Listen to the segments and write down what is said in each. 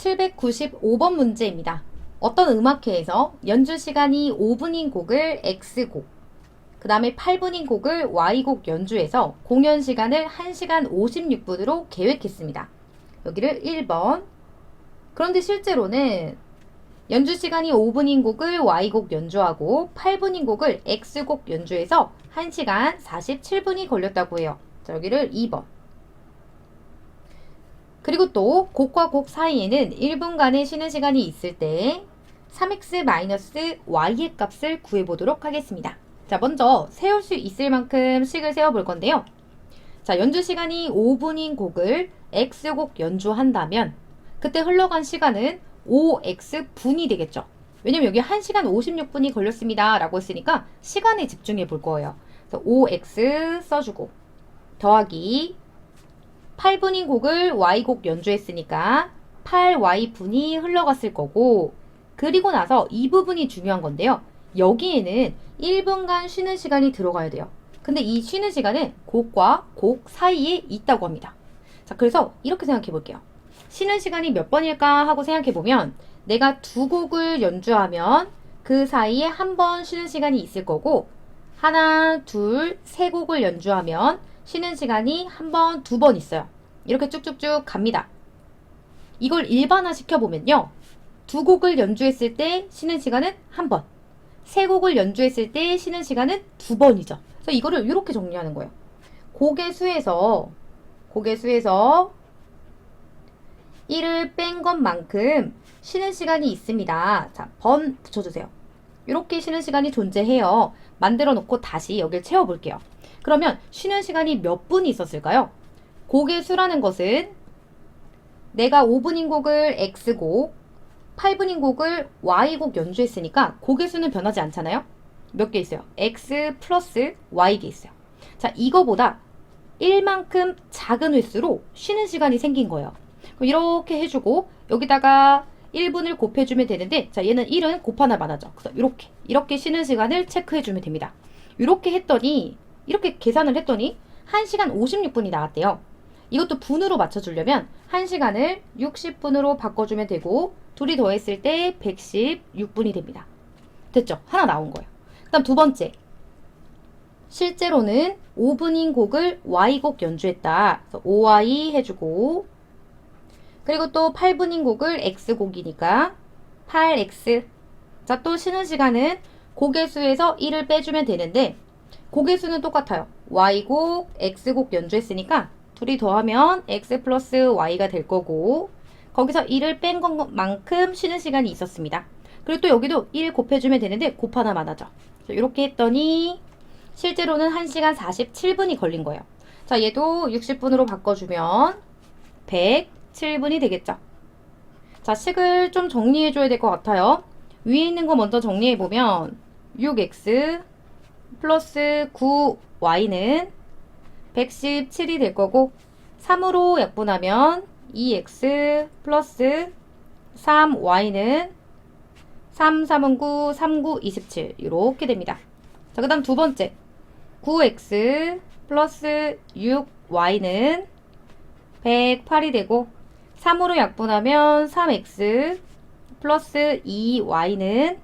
795번 문제입니다. 어떤 음악회에서 연주 시간이 5분인 곡을 X곡, 그 다음에 8분인 곡을 Y곡 연주해서 공연 시간을 1시간 56분으로 계획했습니다. 여기를 1번. 그런데 실제로는 연주 시간이 5분인 곡을 Y곡 연주하고 8분인 곡을 X곡 연주해서 1시간 47분이 걸렸다고 해요. 자, 여기를 2번. 그리고 또 곡과 곡 사이에는 1분간의 쉬는 시간이 있을 때 3x-y의 값을 구해보도록 하겠습니다. 자, 먼저 세울 수 있을 만큼 식을 세워볼 건데요. 자, 연주 시간이 5분인 곡을 x곡 연주한다면 그때 흘러간 시간은 5x분이 되겠죠. 왜냐면 여기 1시간 56분이 걸렸습니다. 라고 했으니까 시간에 집중해 볼 거예요. 그래서 5x 써주고 더하기 8분인 곡을 y곡 연주했으니까 8y분이 흘러갔을 거고 그리고 나서 이 부분이 중요한 건데요. 여기에는 1분간 쉬는 시간이 들어가야 돼요. 근데 이 쉬는 시간은 곡과 곡 사이에 있다고 합니다. 자, 그래서 이렇게 생각해 볼게요. 쉬는 시간이 몇 번일까 하고 생각해 보면 내가 두 곡을 연주하면 그 사이에 한 번 쉬는 시간이 있을 거고 하나, 둘, 세 곡을 연주하면 쉬는 시간이 한 번, 두 번 있어요. 이렇게 쭉쭉쭉 갑니다. 이걸 일반화 시켜보면요. 두 곡을 연주했을 때 쉬는 시간은 한 번. 세 곡을 연주했을 때 쉬는 시간은 두 번이죠. 그래서 이거를 이렇게 정리하는 거예요. 곡의 수에서, 곡의 수에서 1을 뺀 것만큼 쉬는 시간이 있습니다. 자, 번 붙여주세요. 이렇게 쉬는 시간이 존재해요. 만들어 놓고 다시 여기를 채워볼게요. 그러면 쉬는 시간이 몇 분이 있었을까요? 곡의 수라는 것은 내가 5분인 곡을 X곡, 8분인 곡을 Y곡 연주했으니까 곡의 수는 변하지 않잖아요? 몇 개 있어요? X 플러스 Y개 있어요. 자, 이거보다 1만큼 작은 횟수로 쉬는 시간이 생긴 거예요. 이렇게 해주고 여기다가 1분을 곱해주면 되는데 자 얘는 1은 곱하나 마나죠. 그래서 이렇게 이렇게 쉬는 시간을 체크해주면 됩니다. 이렇게 했더니 이렇게 계산을 했더니 1시간 56분이 나왔대요. 이것도 분으로 맞춰주려면 1시간을 60분으로 바꿔주면 되고 둘이 더했을 때 116분이 됩니다. 됐죠? 하나 나온 거예요. 그 다음 두 번째. 실제로는 5분인 곡을 Y곡 연주했다. 그래서 OY 해주고 그리고 또 8분인 곡을 X곡이니까 8X 자 또 쉬는 시간은 곡의 수에서 1을 빼주면 되는데 곡의 수는 똑같아요. Y곡, X곡 연주했으니까 둘이 더하면 X 플러스 Y가 될 거고 거기서 1을 뺀 것만큼 쉬는 시간이 있었습니다. 그리고 또 여기도 1 곱해주면 되는데 곱 하나 많아져. 이렇게 했더니 실제로는 1시간 47분이 걸린 거예요. 자 얘도 60분으로 바꿔주면 107분이 되겠죠. 자 식을 좀 정리해줘야 될 것 같아요. 위에 있는 거 먼저 정리해보면 6x 플러스 9y는 117이 될 거고 3으로 약분하면 2x 플러스 3y는 3, 3은 9, 3, 9, 27 이렇게 됩니다. 자, 그 다음 두 번째 9x 플러스 6y는 108이 되고 3으로 약분하면 3x 플러스 2y는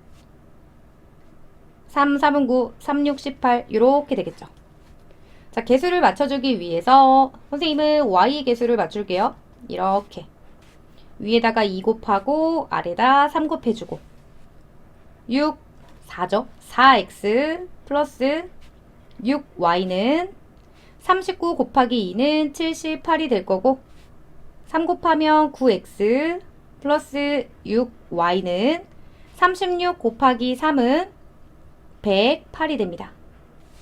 3, 3은 9, 3, 6, 18 이렇게 되겠죠. 자, 개수를 맞춰주기 위해서 선생님은 y 개수를 맞출게요. 이렇게 위에다가 2 곱하고 아래다 3 곱해주고 6, 4죠. 4x 플러스 6y는 39 곱하기 2는 78이 될 거고 3 곱하면 9x 플러스 6y는 36 곱하기 3은 108이 됩니다.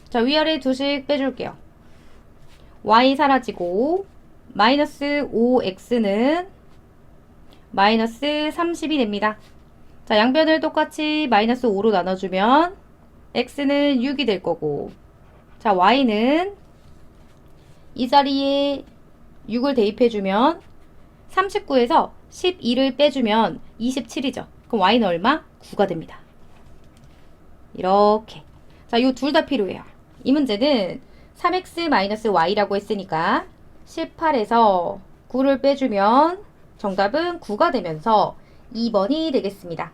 자, 위아래 두씩 빼줄게요. y 사라지고 마이너스 5x는 마이너스 30이 됩니다. 자, 양변을 똑같이 마이너스 5로 나눠주면 x는 6이 될 거고 자, y는 이 자리에 6을 대입해주면 39에서 12를 빼주면 27이죠. 그럼 y는 얼마? 9가 됩니다. 이렇게. 자, 요 둘 다 필요해요. 이 문제는 3x-y라고 했으니까 18에서 9를 빼주면 정답은 9가 되면서 2번이 되겠습니다.